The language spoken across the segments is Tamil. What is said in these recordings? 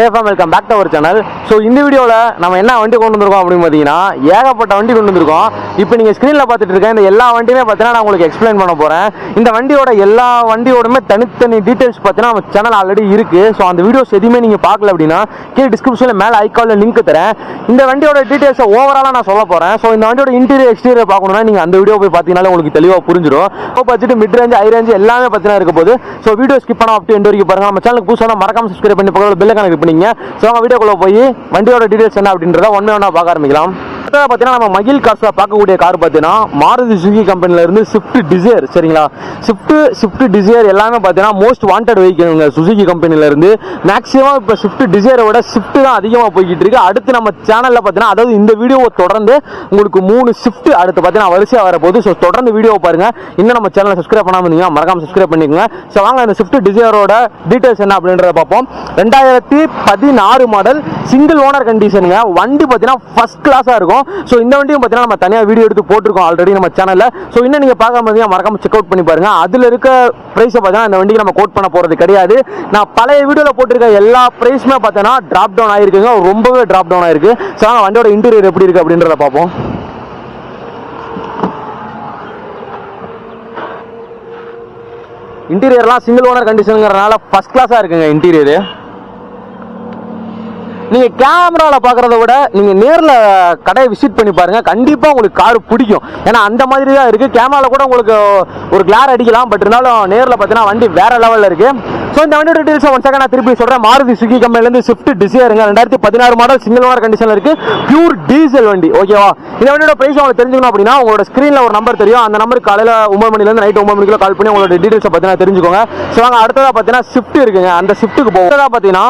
சேஃபாக welcome back to our channel so இந்த வீடியோவில் நம்ம என்ன வண்டி கொண்டு வந்திருக்கோம் அப்படின்னு பார்த்தீங்கன்னா ஏகப்பட்ட வண்டி கொண்டு வந்திருக்கோம். இப்போ நீங்கள் ஸ்க்ரீனில் பார்த்துட்டு இருக்க இந்த எல்லா வண்டியுமே பார்த்தீங்கன்னா நான் உங்களுக்கு எக்ஸ்பிளைன் பண்ண போகிறேன் இந்த வண்டியோட எல்லா வண்டியோடுமே தனித்தனி டீட்டெயில்ஸ் பார்த்தீங்கன்னா நம்ம சேனல் ஆல்ரெடி இருக்குது ஸோ அந்த வீடியோஸ் எதுவுமே நீங்கள் பார்க்கல அப்படின்னா கீழே டிஸ்கிரிப்ஷனில் மேலே ஐக்காலில் லிங்க் தரேன். இந்த வண்டியோட டீட்டெயில்ஸை ஓவராலாக நான் சொல்ல போகிறேன் ஸோ இந்த வண்டியோட இன்டீரியர் எக்ஸ்டீரியர் பார்க்கணும்னா நீங்கள் அந்த வீடியோ போய் பார்த்தீங்கன்னாலே உங்களுக்கு தெளிவாக புரிஞ்சிடும். இப்போ பார்த்துட்டு மிட் ரேஞ்ச் ஹை ரேஞ்ச் எல்லாமே பார்த்தீங்கன்னா இருக்க போது ஸோ வீடியோ ஸ்கிப் பண்ண அப்படி எண்டு வரைக்கும் பாருங்கள் நம்ம சேனலுக்கு புதுசாக மறக்காம சப்ஸ்கிரைப் பண்ணி பக்கத்தில் பில்லை கணக்கு பண்ணி பண்ணிங்க ஸோ அவங்க வீடியோக்குள்ளே போய் வண்டியோட டீட்டெயில்ஸ் என்ன அப்படின்றத ஒன்று ஒன்றா பார்க்க ஆரம்பிக்கலாம். அடுத்ததாக பார்த்தீங்கன்னா நம்ம மகிழ் காசில் பார்க்கக்கூடிய கார் பார்த்தீங்கன்னா மாருதி சுகி கம்பெனிலேருந்து ஸ்விஃப்ட் டிசைர் சரிங்களா? ஸ்விஃப்ட் ஸ்விஃப்ட் டிசைர் எல்லாமே பார்த்தீங்கன்னா மோஸ்ட் வாண்டட் வெஹிக்கிள்ங்க சுசுகி கம்பெனிலேருந்து மேக்ஸிமம் இப்போ ஸ்விஃப்ட் டிசைரை விட ஸ்விஃப்ட் தான் அதிகமாக போய்கிட்டு இருக்கு. அடுத்து நம்ம சேனலில் பார்த்தீங்கன்னா அதாவது இந்த வீடியோவை தொடர்ந்து உங்களுக்கு மூணு ஸ்விஃப்ட் அடுத்து பார்த்தீங்கன்னா வரிசையாக வரப்போகுது. ஸோ தொடர்ந்து வீடியோவை பாருங்க. இன்னும் நம்ம சேனலை சப்ஸ்கிரைப் பண்ணாமல் இருந்தீங்கன்னா மறக்காம சப்ஸ்கிரைப் பண்ணிக்கோங்க. ஸோ வாங்க இந்த ஸ்விஃப்ட் டிசைரோட டீடைல்ஸ் என்ன அப்படின்றத பார்ப்போம். ரெண்டாயிரத்தி பதினாறு மாடல் சிங்கிள் ஓனர் கண்டிஷனுங்க வண்டி பார்த்தீங்கன்னா ஃபஸ்ட் கிளாஸாக இருக்கும். ஸோ இந்த வண்டியும் பார்த்தீங்கன்னா நம்ம தனியாக வீடியோ எடுத்து போட்டிருக்கோம் ஆல்ரெடி நம்ம சேனலில் ஸோ இன்னும் நீங்கள் பார்க்காம இருந்தீங்கன்னா மறக்காம செக் அவுட் பண்ணி பாருங்க. அதில் இருக்க ப்ரைஸை பார்த்தீங்கன்னா இந்த வண்டிக்கு நம்ம கோட் பண்ண போகிறது கிடையாது. நான் பழைய வீடியோவில் போட்டிருக்க எல்லா ப்ரைஸுமே பார்த்தீங்கன்னா ட்ராப் டவுன் ஆயிருக்குங்க. ரொம்பவே ட்ராப் டவுன் ஆயிருக்கு. ஸோ வாங்க வண்டியோட இன்டீரியர் எப்படி இருக்குது அப்படின்றத பார்ப்போம். இன்டீரியர்லாம் சிங்கிள் ஓனர் கண்டிஷனுங்கிறனால ஃபஸ்ட் கிளாஸாக இருக்குங்க இன்டீரியரு நீங்க கேமராவில் பார்க்குறத விட நீங்க நேரில் கடையை விசிட் பண்ணி பாருங்க. கண்டிப்பா உங்களுக்கு கார் பிடிக்கும். ஏன்னா அந்த மாதிரி தான் இருக்கு. கேமராவில் கூட உங்களுக்கு ஒரு கிளார் அடிக்கலாம். பட் இருந்தாலும் நேரில் பார்த்தீங்கன்னா வண்டி வேற லெவலில் இருக்கு. ஸோ இந்த வண்டியோட டீடைல்ஸ் ஒன் செகண்ட் நான் திருப்பி சொல்கிறேன் மாருதி சுகி கம்பெனிலேருந்து ஸ்விஃப்ட் டிசைருங்க ரெண்டாயிரத்தி பதினாறு மாடல் சிங்கிள் ஓனர் கண்டிஷனில் இருக்குது பியூர் டீசல் வண்டி. ஓகேவா இந்த வண்டியோட ப்ரைஸ் உங்களுக்கு தெரிஞ்சுக்கணும் அப்படின்னா உங்களோட ஸ்க்ரீனில் ஒரு நம்பர் தெரியும். அந்த நம்பருக்கு காலையில் ஒம்பது மணிலேருந்து நைட் ஒம்பது மணிக்குள்ள கால் பண்ணி உங்களோட டீட்டெயில்ஸை பார்த்தீங்கன்னா தெரிஞ்சுக்கோங்க. ஸோ நாங்கள் அடுத்ததாக பார்த்தீங்கன்னா ஸ்விஃப்ட் இருக்குங்க. அந்த ஸ்விஃப்ட்டுக்கு போகும் பார்த்தீங்கன்னா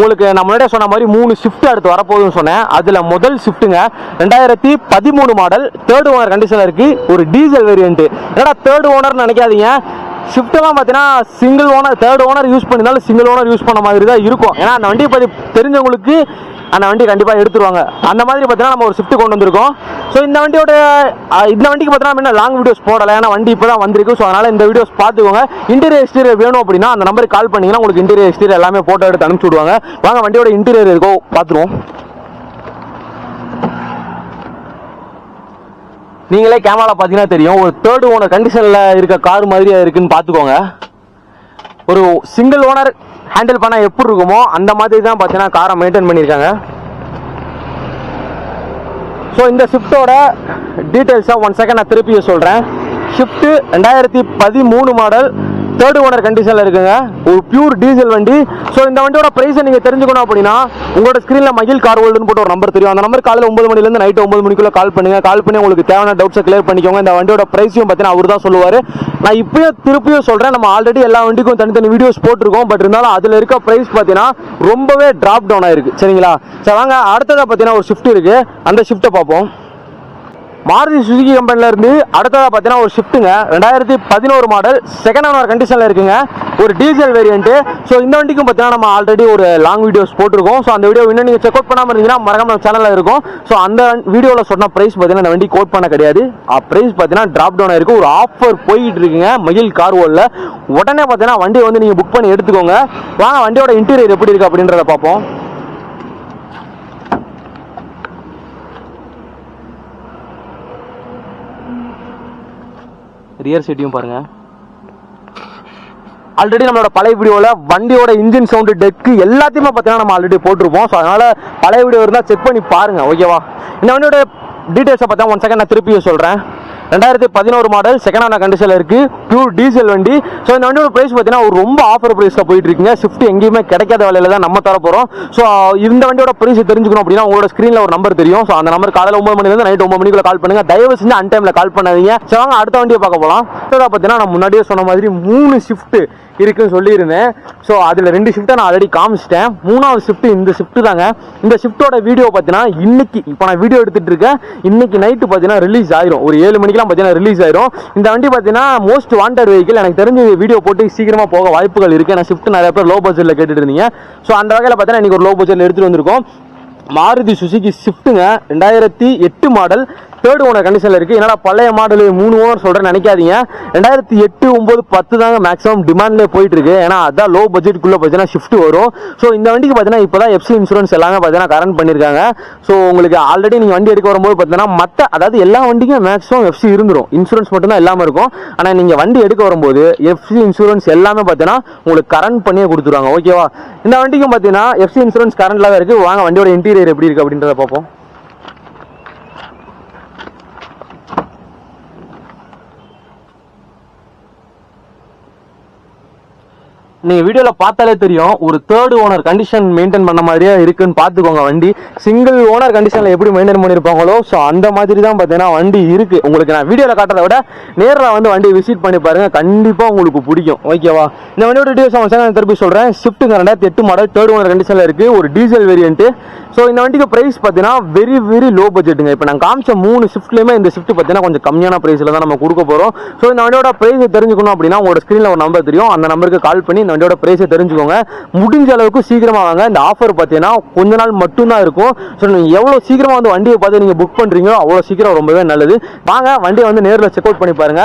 உங்களுக்கு நான் முன்னாடியே சொன்ன மாதிரி மூணு ஷிஃப்ட் அடுத்து வரப்போகுதுன்னு சொன்னேன். அதில் முதல் ஷிஃப்ட்டுங்க ரெண்டாயிரத்தி பதிமூணு மாடல் தேர்ட் ஓனர் கண்டிஷனில் இருக்கு. ஒரு டீசல் வேரியன்ட் என்னடா தேர்ட் ஓனர்னு நினைக்காதீங்க. ஷிஃப்ட்டெல்லாம் பார்த்தீங்கன்னா single owner third owner use பண்ணியிருந்தாலும் சிங்கிள் ஓனர் யூஸ் பண்ண மாதிரி தான் இருக்கும். ஏன்னா அந்த வண்டியை பற்றி தெரிஞ்சவங்களுக்கு அந்த வண்டி கண்டிப்பாக எடுத்துருவாங்க. அந்த மாதிரி பார்த்தீங்கன்னா நம்ம ஒரு ஷிஃப்ட் கொண்டு வந்திருக்கோம். ஸோ இந்த வண்டியோட இந்த வண்டிக்கு பார்த்தீங்கன்னா இன்னும் லாங் வீடியோஸ் போடலை. ஏன்னா வண்டி இப்போ தான் வந்திருக்கு. ஸோ அதனால் இந்த வீடியோஸ் பார்த்துக்கோங்க. இன்டீரியர் எக்ஸ்டீரியர் வேணும் அப்படின்னா அந்த நம்பருக்கு கால் பண்ணீங்கன்னா உங்களுக்கு இன்டீரியர் எக்ஸ்டீரியர் எல்லாமே ஃபோட்டோ எடுத்து அனுப்பிச்சி விடுவாங்க. வாங்க வண்டியோட இன்டீரியர் இருக்கோ பார்த்துருவோம். நீங்களே கேமரா பார்த்தீங்கன்னா தெரியும். ஒரு தேர்ட் ஓனர் கண்டிஷனில் இருக்க கார் மாதிரியே இருக்குன்னு பார்த்துக்கோங்க. ஒரு சிங்கிள் ஓனர் ஹேண்டில் பண்ணால் எப்படி இருக்குமோ அந்த மாதிரி தான் பார்த்தீங்கன்னா காரை மெயின்டைன் பண்ணியிருக்காங்க. ஸோ இந்த ஷிஃப்ட்டோட டீட்டெயில்ஸாக ஒன் செகண்ட் நான் திருப்பி சொல்கிறேன் ஷிஃப்ட்டு ரெண்டாயிரத்தி பதிமூணு மாடல் தேர்ட் ஓனர் கண்டிஷனில் இருக்குங்க. ஒரு பியூர் டீசல் வண்டி. ஸோ இந்த வண்டியோட ப்ரைஸை நீங்கள் தெரிஞ்சுக்கணும் அப்படின்னா உங்களோட ஸ்க்ரீனில் மகிழ் கார் ஓல்டுன்னு போட்டு ஒரு நம்பர் தெரியும். அந்த நம்பர் காலையில் ஒம்பது மணிலேருந்து நைட்டு ஒம்பது மணிக்குள்ள கால் பண்ணுங்கள் கால் பண்ணி உங்களுக்கு தேவையான டவுட்ஸை கிளியர் பண்ணிக்கோங்க. இந்த வண்டியோட ப்ரைஸையும் பார்த்தீங்கன்னா அவர் தான் சொல்லுவார். நான் இப்பயும் திருப்பியும் சொல்கிறேன் நம்ம ஆல்ரெடி எல்லா வண்டிக்கும் தனித்தனி வீடியோஸ் போட்டிருக்கோம். பட் இருந்தாலும் அதில் இருக்க ப்ரைஸ் பார்த்தீங்கன்னா ரொம்பவே ட்ராப் டவுன் ஆயிருக்கு. சரிங்களா? சரி வாங்க. அடுத்ததாக பார்த்தீங்கன்னா ஒரு ஷிஃப்ட் இருக்குது அந்த ஷிஃப்ட்டை பார்ப்போம். மாருதி சுசுகி கம்பெனில இருந்து பார்த்தீங்கன்னா ஒரு ஷிஃப்ட்டுங்க ரெண்டாயிரத்தி பதினோரு மாடல் செகண்ட் ஹேண்ட் கண்டிஷனில் இருக்குங்க. ஒரு டீசல் வேரியண்ட்டு ஸோ இந்த வண்டிக்கும் பார்த்தீங்கன்னா நம்ம ஆல்ரெடி ஒரு லாங் வீடியோஸ் போட்டிருக்கோம். ஸோ அந்த வீடியோ இன்னும் நீங்கள் செக் அவுட் பண்ணாமல் இருந்தீங்கன்னா மறக்காம நம்ம சேனலில் இருக்கும். ஸோ அந்த வீடியோவில் சொன்ன ப்ரைஸ் பார்த்தீங்கன்னா இந்த வண்டி கோட் பண்ண கிடையாது. ப்ரைஸ் பார்த்தீங்கன்னா ட்ராப் டவுன் ஆயிருக்கு. ஒரு ஆஃபர் போயிட்டு இருக்குங்க மகிழ் கார் ஓலில் உடனே பார்த்தீங்கன்னா வண்டியை வந்து நீங்கள் புக் பண்ணி எடுத்துக்கோங்க. வாங்க வண்டியோட இன்டீரியர் எப்படி இருக்குது அப்படின்றத பார்ப்போம். ரியர் சீட்டையும் பாருங்க. ஆல்ரெடி நம்மளோட பழைய வீடியோவில் வண்டியோட இன்ஜின் சவுண்டு டெக்கு எல்லாத்தையுமே பார்த்தீங்கன்னா நம்ம ஆல்ரெடி போட்டிருப்போம். ஸோ அதனால் பழைய வீடியோ இருந்தால் செக் பண்ணி பாருங்கள் ஓகேவா இந்த வண்டியோட டீட்டெயில்ஸை பார்த்தா ஒன் செகண்ட் நான் திருப்பியும் சொல்கிறேன் ரெண்டாயிரத்தி பதினோரு மாடல் செகண்ட் ஹேண்ட் கண்டிஷனில் இருக்குது பியூர் டீசல் வண்டி. ஸோ இந்த வண்டியோட ப்ரைஸ் பார்த்தீங்கன்னா ஒரு ரொம்ப ஆஃபர் ப்ரைஸில் போயிட்டு இருக்குங்க. ஸ்விஃப்ட் எங்கேயுமே கிடைக்காத விலையில தான் நம்ம தர போகிறோம் ஸோ இந்த வண்டியோட ப்ரைஸ் தெரிஞ்சுக்கணும் அப்படின்னா உங்களோட ஸ்க்ரீனில் ஒரு நம்பர் தெரியும். ஸோ அந்த நம்பர் காலையில் ஒன்பது மணிலேருந்து நைட் ஒன்பது மணிக்குள்ள கால் பண்ணுங்க. தயவு செஞ்சு அன் டைமில் கால் பண்ணாதீங்க. ஸோ வாங்க அடுத்த வண்டியை பார்க்க போகலாம் பார்த்தீங்கன்னா நான் முன்னாடியே சொன்ன மாதிரி மூணு ஷிஃப்ட் இருக்குன்னு சொல்லியிருந்தேன். ஸோ அதில் ரெண்டு ஷிஃப்ட்டை நான் ஆல்ரெடி காமிச்சிட்டேன். மூணாவது ஷிஃப்ட்டு இந்த ஷிஃப்ட்டு தாங்க. இந்த ஷிஃப்ட்டோட வீடியோ பார்த்தீங்கன்னா இன்னைக்கு இப்போ நான் வீடியோ எடுத்துட்டு இருக்கேன். இன்னைக்கு நைட்டு பார்த்தீங்கன்னா ரிலீஸ் ஆயிரும். ஒரு ஏழு மணிக்கெல்லாம் பார்த்தீங்கன்னா ரிலீஸ் ஆயிரும். இந்த வண்டி பார்த்தீங்கன்னா மோஸ்ட் வாண்டட் வெஹிக்கிள் எனக்கு தெரிஞ்ச வீடியோ போட்டு சீக்கிரமாக போக வாய்ப்புகள் இருக்குது ஏன்னா ஷிஃப்ட் நிறைய பேர் லோ பட்ஜெட்டில் கேட்டுட்டு இருந்தீங்க. ஸோ அந்த வகையில் பார்த்தீங்கன்னா இன்னைக்கு ஒரு லோ பட்ஜெட்டில் எடுத்துகிட்டு வந்திருக்கோம். மாருதி சுசுகி ஸ்விஃப்ட்டுங்க ரெண்டாயிரத்தி எட்டு மாடல் தேர்ட் ஓனர் கண்டிஷனில் இருக்குது என்னடா பழைய மாடல் மூணு ஓனர் சொல்கிறேன் நினைக்காதீங்க. ரெண்டாயிரத்தி எட்டு ஒம்பது பத்து தாங்க மேக்ஸிமம் டிமாண்ட்லேயே போயிட்டுருக்கு. ஏன்னா அதான் லோ பட்ஜெட்டுக்குள்ளே பார்த்தீங்கன்னா ஷிஃப்ட் வரும். ஸோ இந்த வண்டிக்கு பார்த்தீங்கன்னா இப்போ தான் எஃப்சி இன்சூரன்ஸ் எல்லாமே பார்த்தீங்கன்னா கரண்ட் பண்ணியிருக்காங்க ஸோ உங்களுக்கு ஆல்ரெடி நீங்கள் வண்டி எடுக்க வரும்போது பார்த்தீங்கன்னா மற்ற அதாவது எல்லா வண்டிக்கும் மேக்ஸிமம் எஃப்சி இருந்துடும் இன்சூரன்ஸ் மட்டும்தான் இல்லாமல் இருக்கும். ஆனால் நீங்கள் வண்டி எடுக்க வரும்போது எஃப்சி இன்சூரன்ஸ் எல்லாமே பார்த்தீங்கன்னா உங்களுக்கு கரண்ட் பண்ணியே கொடுத்துருவாங்க. ஓகேவா இந்த வண்டிக்கும் பார்த்தீங்கன்னா எஃப்சி இன்சூரன்ஸ் கரண்ட்லாம் இருக்குது வாங்க வண்டியோட இன்டீரியர் எப்படி இருக்குது அப்படின்றத பார்ப்போம். நீங்கள் வீடியோவில் பார்த்தாலே தெரியும் ஒரு தேர்ட் ஓனர் கண்டிஷன் மெயின்டைன் பண்ண மாதிரியே இருக்குன்னு பார்த்துக்கோங்க வண்டி. சிங்கிள் ஓனர் கண்டிஷனில் எப்படி மெயின்டைன் பண்ணியிருப்பாங்களோ ஸோ அந்த மாதிரி தான் பார்த்தீங்கன்னா வண்டி இருக்குது உங்களுக்கு நான் வீடியோவில் காட்டுறதை விட நேரில் வந்து வண்டி விசிட் பண்ணி பாருங்கள் கண்டிப்பாக உங்களுக்கு பிடிக்கும். ஓகேவா இந்த வண்டியோட டீடைல்ஸ் நான் திருப்பி சொல்கிறேன் ஷிஃப்ட்டுங்க ரெண்டாயிரத்தி எட்டு மாடல் தேர்ட் ஓனர் கண்டிஷனில் இருக்குது ஒரு டீசல் வேரியன்ட்டு ஸோ இந்த வண்டிக்கு ப்ரைஸ் பார்த்தீங்கன்னா வெரி வெரி லோ பட்ஜெட்டுங்க இப்போ நான் காமிச்ச மூணு ஷிஃப்ட்லேயுமே இந்த ஷிஃப்ட் பார்த்தீங்கன்னா கொஞ்சம் கம்மியான ப்ரைஸில் தான் நம்ம கொடுக்க போகிறோம் ஸோ இந்த வண்டியோட ப்ரைஸ் தெரிஞ்சுக்கணும் அப்படின்னா உங்களோட ஸ்க்ரீனில் ஒரு நம்பர் தெரியும். அந்த நம்பருக்கு கால் பண்ணி இந்த வண்டியோட ப்ரைஸை தெரிஞ்சுக்கோங்க. முடிஞ்ச அளவுக்கு சீக்கிரமாக வாங்க. இந்த ஆஃபர் பார்த்தீங்கன்னா கொஞ்ச நாள் மட்டும்தான் இருக்கும். ஸோ நீங்கள் எவ்வளோ சீக்கிரமாக வந்து வண்டியை பார்த்து நீங்கள் புக் பண்ணுறீங்களோ அவ்வளோ சீக்கிரம் ரொம்பவே நல்லது. வாங்க வண்டியை வந்து நேரில் செக் அவுட் பண்ணி பாருங்க.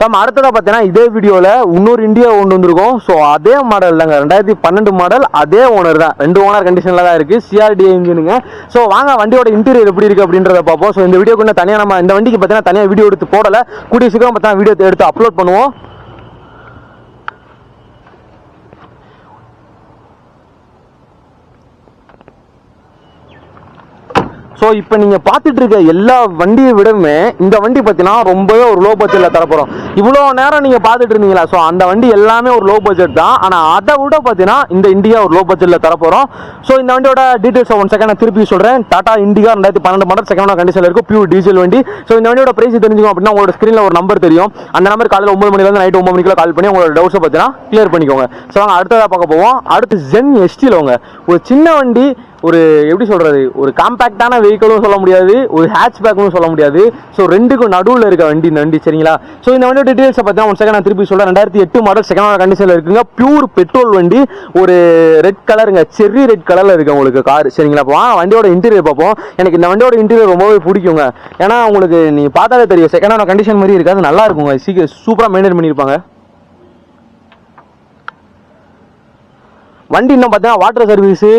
நம்ம அடுத்ததாக பார்த்தீங்கன்னா இதே வீடியோவில் இன்னொரு இந்தியா கொண்டு வந்திருக்கோம். ஸோ அதே மாடல் தாங்க. ரெண்டாயிரத்தி பன்னெண்டு மாடல் அதே ஓனர் தான். ரெண்டு ஓனர் கண்டிஷனில் தான் இருக்குது சிஆர்டி இன்ஜினுங்க ஸோ வாங்க வண்டியோட இன்டீரியர் எப்படி இருக்குது அப்படின்றத பார்ப்போம். ஸோ இந்த வீடியோக்கு தனியாக நம்ம இந்த வண்டிக்கு பார்த்தீங்கன்னா தனியாக வீடியோ எடுத்து போடலை. கூடிய சீக்கிரம் பார்த்தீங்கன்னா வீடியோ எடுத்து அப்லோட் பண்ணுவோம். இப்போ நீங்கள் பார்த்துட்டு இருக்க எல்லா வண்டியை விடவுமே இந்த வண்டி பார்த்தீங்கன்னா ரொம்பவே ஒரு லோ பட்ஜெட்டில் தரப்போகிறோம் இவ்வளோ நேரம் நீங்கள் பார்த்துட்டு இருந்தீங்களா? ஸோ அந்த வண்டி எல்லாமே ஒரு லோ பட்ஜெட் தான். ஆனால் அதை விட பார்த்தீங்கன்னா இந்த இண்டியா ஒரு லோ பட்ஜெட்டில் தரப்போகிறோம் ஸோ இந்த வண்டியோட டீட்டெயில்ஸ் ஒன் செகண்ட் நான் திருப்பி சொல்கிறேன் டாடா இண்டிகா ரெண்டாயிரத்தி பன்னெண்டு மாடல் செகண்ட் கண்டிஷனில் இருக்கும் பியூர் டீசல் வண்டி. ஸோ இந்த வண்டியோட பிரைஸ் தெரிஞ்சுக்கணும் அப்படின்னா உங்களோட ஸ்க்ரீனில் ஒரு நம்பர் தெரியும். அந்த நம்பர் காலையில் ஒம்பது மணிலேருந்து நைட் ஒம்பது மணிக்குள்ள கால் பண்ணி உங்களோட டவுட்ஸை பார்த்தீங்கன்னா கிளியர் பண்ணிக்கோங்க. ஸோ நாங்கள் அடுத்ததாக பார்க்க போவோம். அடுத்து ஜென் எஸ்டியில் உங்க ஒரு சின்ன வண்டி ஒரு எப்படி சொல்கிறது ஒரு காம்பேக்டான வெஹிக்கிளும் சொல்ல முடியாது ஒரு ஹேட்ச் பேக்கும் சொல்ல முடியாது. ஸோ ரெண்டுக்கும் நடுவில் இருக்க வண்டி இந்த வண்டி சரிங்களா? ஸோ இந்த வண்டியோட டீட்டெயில்ஸை பார்த்தா ஒன் செகண்ட் நான் திருப்பி சொல்றேன். ரெண்டாயிரத்தி எட்டு மாடல் செகண்ட் கண்டிஷனில் இருக்குங்க. பியூர் பெட்ரோல் வண்டி. ஒரு ரெட் கலருங்க செர்ரி ரெட் கலரில் இருக்குது உங்களுக்கு கார் சரிங்களா? அப்போ வண்டியோட இன்டீரியர் பார்ப்போம். எனக்கு இந்த வண்டியோட இன்டீரியர் ரொம்பவே பிடிக்குங்க. ஏன்னா உங்களுக்கு நீ பார்த்தாலே தெரியும். செகண்டான கண்டிஷன் மாதிரி இருக்காது. நல்லா இருக்குங்க. சீக்கிரம் சூப்பராக மெயின்டைன் பண்ணியிருப்பாங்க. வண்டி இன்னும் பார்த்தீங்கன்னா வாட்டர் சர்வீஸு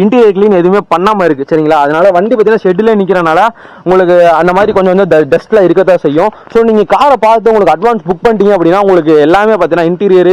இன்டீரியர் க்ளீன் எதுவுமே பண்ணாமல் இருக்குது சரிங்களா? அதனால் வண்டி பார்த்தீங்கன்னா ஷெட்டில் நிற்கிறனால உங்களுக்கு அந்த மாதிரி கொஞ்சம் கொஞ்சம் டஸ்ட்டில் இருக்கத்தான் செய்யும். ஸோ நீங்கள் காரை பார்த்து உங்களுக்கு அட்வான்ஸ் புக் பண்ணிட்டீங்க அப்படின்னா உங்களுக்கு எல்லாமே பார்த்தீங்கன்னா இன்டீரியர்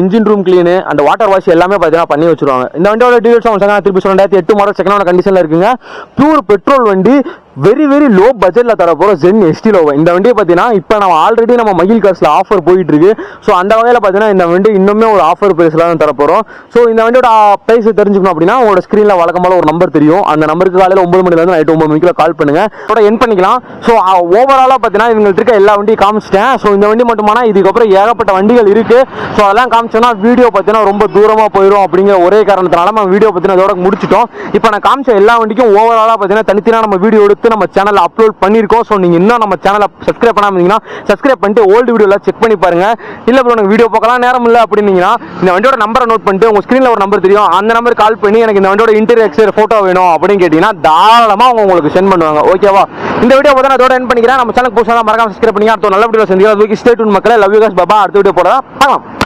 இன்ஜின் ரூம் க்ளீனு அந்த வாட்டர் வாஷ் எல்லாமே பார்த்தீங்கன்னா பண்ணி வச்சுருவாங்க. இந்த வண்டியோட டீடைல்ஸ் அவங்க சொன்னாங்க திருப்பி ரெண்டாயிரத்தி எட்டு மாடல் செகண்ட் கண்டிஷனில் இருக்குங்க. ப்யூர் பெட்ரோல் வண்டி வெரி வெரி லோ பட்ஜெட்டில் தர போகிற ஜென் எஸ்டிலோ இந்த வண்டியை பார்த்தீங்கன்னா இப்போ நம்ம ஆல்ரெடி நம்ம மகிழ் காசில் ஆஃபர் போயிட்டு இருக்கு ஸோ அந்த வகையில் பார்த்தீங்கன்னா இந்த வண்டி இன்னுமே ஒரு ஆஃபர் ப்ரைஸில் தான் தர போகிறோம் ஸோ இந்த வண்டியோட ப்ரைஸ் தெரிஞ்சுக்கணும் அப்படின்னா உங்களோட ஸ்க்ரீனில் வழக்கமால ஒரு நம்பர் தெரியும். அந்த நம்பருக்கு காலையில் ஒன்பது மணிலேருந்து நைட் ஒன்பது மணிக்குள்ள கால் பண்ணுங்க. அதோட என் பண்ணிக்கலாம். ஸோ ஓவராலாக பார்த்தீங்கன்னா இவங்களுக்கு இருக்க எல்லா வண்டியும் காமிச்சிட்டேன். ஸோ இந்த வண்டி மட்டுமானா இதுக்கப்புறம் ஏகப்பட்ட வண்டிகள் இருக்கு. ஸோ அதெல்லாம் காமிச்சோன்னா வீடியோ பார்த்தீங்கன்னா ரொம்ப தூரமாக போயிடும் அப்படிங்கிற ஒரே காரணத்தினால நம்ம வீடியோ பார்த்தீங்கன்னா இதோட முடிச்சிட்டோம். இப்போ நான் காமிச்ச எல்லா வண்டிக்கும் ஓவராலாக பார்த்தீங்கன்னா தனித்தனியாக நம்ம வீடியோ எடுத்து நம்ம சேனலில் அப்லோட் பண்ணியிருக்கோம். ஸோ நீங்கள் இன்னும் நம்ம சேனலை சப்ஸ்கிரைப் பண்ணாம இருந்தீங்கன்னா சப்ஸ்கிரைப் பண்ணிட்டு ஓல்டு வீடியோலாம் செக் பண்ணி பாருங்க. இல்லை ப்ரோ எனக்கு வீடியோ பார்க்கலாம் நேரம் இல்லை அப்படின்னீங்கன்னா இந்த வண்டியோட நம்பரை நோட் பண்ணிட்டு உங்கள் ஸ்க்ரீனில் ஒரு நம்பர் தெரியும். அந்த நம்பருக்கு கால் பண்ணி எனக்கு இந்த வண்டியோட இன்டீரியர் எக்ஸ்டீரியர் ஃபோட்டோ வேணும் அப்படின்னு கேட்டிங்கன்னா தாராளமாக அவங்க உங்களுக்கு சென்ட் பண்ணுவாங்க. ஓகேவா இந்த வீடியோ பார்த்தா அதோட என் பண்ணிக்கிறேன். நம்ம சேனல் புதுசாக மறக்காம சப்ஸ்கிரைப் பண்ணி அடுத்த நல்ல வீடியோ செஞ்சு அதுக்கு ஸ்டேட் மக்களே. லவ் யூ பாபா அடுத்த வீடியோ போட பார்க்கலாம்.